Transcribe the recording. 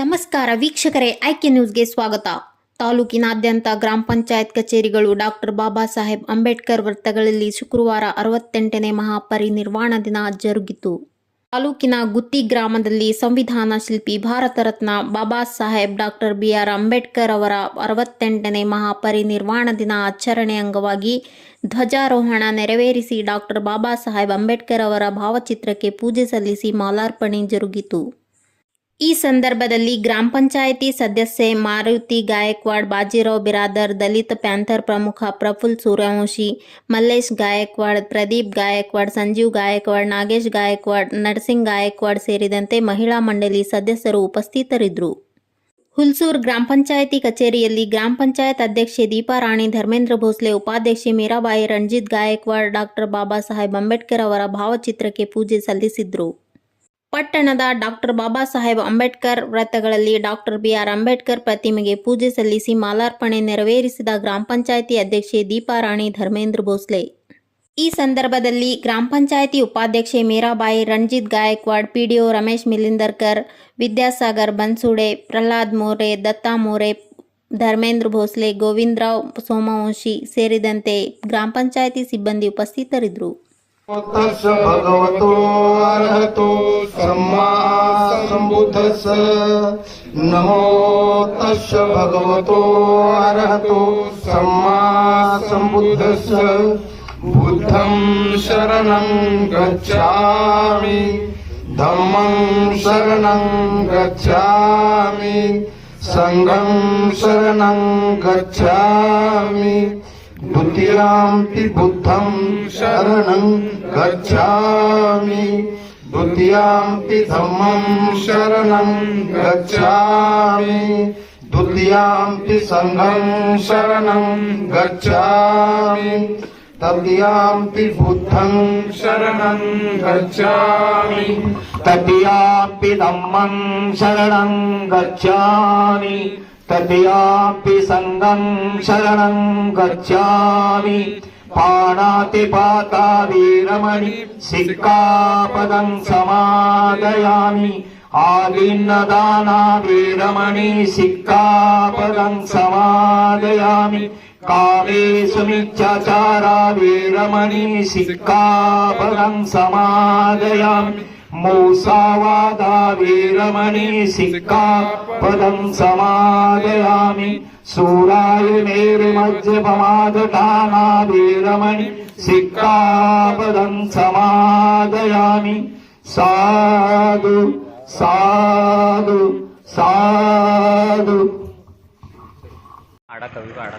ನಮಸ್ಕಾರ ವೀಕ್ಷಕರೇ, ಆಯ್ಕೆ ನ್ಯೂಸ್ಗೆ ಸ್ವಾಗತ. ತಾಲೂಕಿನಾದ್ಯಂತ ಗ್ರಾಮ ಪಂಚಾಯತ್ ಕಚೇರಿಗಳು ಡಾಕ್ಟರ್ ಬಾಬಾ ಸಾಹೇಬ್ ಅಂಬೇಡ್ಕರ್ ವೃತ್ತಗಳಲ್ಲಿ ಶುಕ್ರವಾರ ಅರವತ್ತೆಂಟನೇ ಮಹಾಪರಿನಿರ್ವಾಣ ದಿನ ಜರುಗಿತು. ತಾಲೂಕಿನ ಗುತ್ತಿ ಗ್ರಾಮದಲ್ಲಿ ಸಂವಿಧಾನ ಶಿಲ್ಪಿ Bharat Ratna Baba Saheb doctor B R Ambedkar ಅವರ ಅರವತ್ತೆಂಟನೇ ಮಹಾಪರಿನಿರ್ವಾಣ ದಿನ ಆಚರಣೆ ಅಂಗವಾಗಿ ಧ್ವಜಾರೋಹಣ ನೆರವೇರಿಸಿ ಡಾಕ್ಟರ್ ಬಾಬಾ ಸಾಹೇಬ್ ಅಂಬೇಡ್ಕರ್ ಅವರ ಭಾವಚಿತ್ರಕ್ಕೆ ಪೂಜೆ ಸಲ್ಲಿಸಿ ಮಾಲಾರ್ಪಣೆ ಜರುಗಿತು. ಈ ಸಂದರ್ಭದಲ್ಲಿ ಗ್ರಾಮ ಪಂಚಾಯಿತಿ ಸದಸ್ಯೆ ಮಾರುತಿ ಗಾಯಕ್ವಾಡ್, ಬಾಜಿರಾವ್ ಬಿರಾದರ್, ದಲಿತ ಪ್ಯಾಂಥರ್ ಪ್ರಮುಖ ಪ್ರಫುಲ್ ಸೂರ್ಯವಂಶಿ, ಮಲ್ಲೇಶ್ ಗಾಯಕ್ವಾಡ್, ಪ್ರದೀಪ್ ಗಾಯಕ್ವಾಡ್, ಸಂಜೀವ್ ಗಾಯಕ್ವಾಡ್, ನಾಗೇಶ್ ಗಾಯಕ್ವಾಡ್, ನರಸಿಂಗ್ ಗಾಯಕ್ವಾಡ್ ಸೇರಿದಂತೆ ಮಹಿಳಾ ಮಂಡಳಿ ಸದಸ್ಯರು ಉಪಸ್ಥಿತರಿದ್ದರು. ಹುಲ್ಸೂರ್ ಗ್ರಾಮ ಪಂಚಾಯಿತಿ ಕಚೇರಿಯಲ್ಲಿ ಗ್ರಾಮ ಪಂಚಾಯತ್ ಅಧ್ಯಕ್ಷೆ ದೀಪಾ ರಾಣಿ, ಧರ್ಮೇಂದ್ರ ಭೋಸ್ಲೆ, ಉಪಾಧ್ಯಕ್ಷೆ ಮೀರಾಬಾಯಿ ರಣಜಿತ್ ಗಾಯಕ್ವಾಡ್, ಡಾಕ್ಟರ್ ಬಾಬಾ ಸಾಹೇಬ್ ಅಂಬೇಡ್ಕರ್ ಅವರ ಭಾವಚಿತ್ರಕ್ಕೆ ಪೂಜೆ ಸಲ್ಲಿಸಿದ್ರು. ಪಟ್ಟಣದ ಡಾಕ್ಟರ್ ಬಾಬಾ ಸಾಹೇಬ್ ಅಂಬೇಡ್ಕರ್ ವೃತ್ತಗಳಲ್ಲಿ ಡಾಕ್ಟರ್ ಬಿಆರ್ ಅಂಬೇಡ್ಕರ್ ಪ್ರತಿಮೆಗೆ ಪೂಜೆ ಸಲ್ಲಿಸಿ ಮಾಲಾರ್ಪಣೆ ನೆರವೇರಿಸಿದ ಗ್ರಾಮ ಪಂಚಾಯಿತಿ ಅಧ್ಯಕ್ಷೆ ದೀಪಾರಾಣಿ ಧರ್ಮೇಂದ್ರ ಭೋಸ್ಲೆ. ಈ ಸಂದರ್ಭದಲ್ಲಿ ಗ್ರಾಮ ಪಂಚಾಯಿತಿ ಉಪಾಧ್ಯಕ್ಷೆ ಮೀರಾಬಾಯಿ ರಣಜಿತ್ ಗಾಯಕ್ವಾಡ್, ಪಿಡಿಒ ರಮೇಶ್ ಮಿಲಿಂದರ್ಕರ್, ವಿದ್ಯಾಸಾಗರ್ ಬನ್ಸುಡೆ, ಪ್ರಹ್ಲಾದ್ ಮೋರೆ, ದತ್ತಾ ಮೋರೆ, ಧರ್ಮೇಂದ್ರ ಭೋಸ್ಲೆ, ಗೋವಿಂದರಾವ್ ಸೋಮವಂಶಿ ಸೇರಿದಂತೆ ಗ್ರಾಮ ಪಂಚಾಯಿತಿ ಸಿಬ್ಬಂದಿ ಉಪಸ್ಥಿತರಿದ್ದರು. तस्य भगवतो अर्हतो सम्मा सम्बुद्धस्स नमो तस्य भगवतो अर्हतो सम्मा सम्बुद्धस। बुद्धं शरणं गच्छामि धम्मं शरणं गच्छामि सङ्घं शरणं गच्छामि। द्वितीयाम्पि बुद्धं शरणं गच्छामि। द्वितीयाम्पि धम्मं शरणं गच्छामि। द्वितीयाम्पि सङ्घं शरणं गच्छामि। तृतीयाम्पि बुद्धं शरणं गच्छामि। तृतीयापि धम्मं शरणं गच्छामि तदीयापि सङ्गम् शरणम् गच्छामि। पाणातिपाता वीरमणि सिक्कापदम् समादयामि। आदिन्न वीरमणि सिक्कापदम् समादयामि। काव्येषु मिच्छाचारा विरमणि सिक्का समादयामि। मौसावादावीरमणि सिक्का पदं समादयामि। सूराय मेरुमध्यपमादटानावीरमणि सिक्कापदं समादयामि। साधु साधु साधु। आडा कवी आडा